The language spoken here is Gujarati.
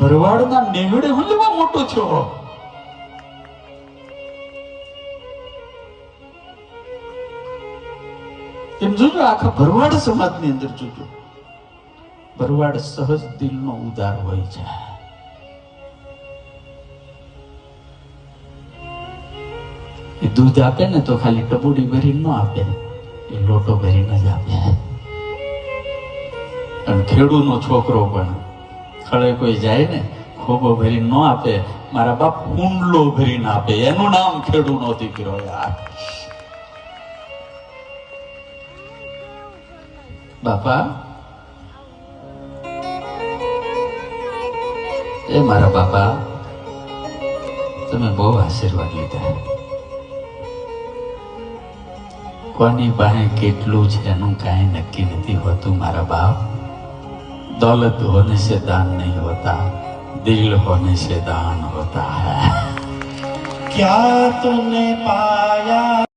ભરવાડના નેવડે હું લેવા મોટો છો? એમ જોજો, આખા ભરવાડ સમાજની અંદર જોજો. ભરવાડ સહજ દિલનો ઉદાર હોય છે એ દૂધ આપે ને તો ખાલી ટબુડી ભરીને ન આપે. એ લોટો ભરીને જ આપે. અને ખેડૂનો છોકરો પણ. ખળે કોઈ જાય ને ખોબો ભરી ન આપે. મારા બાપ કુંડલો ભરીને આપે. એનું નામ ખેડૂ નહોતી કર્યો યાર બાપા, એ મારા બાપા, તમે બહુ આશીર્વાદ લીધા. કોની પાસે કેટલું છે એનું કાંઈ નક્કી નથી હોતું, મારા બાપ? दौलत होने से दान नहीं होता दिल होने से दान होता है क्या तूने पाया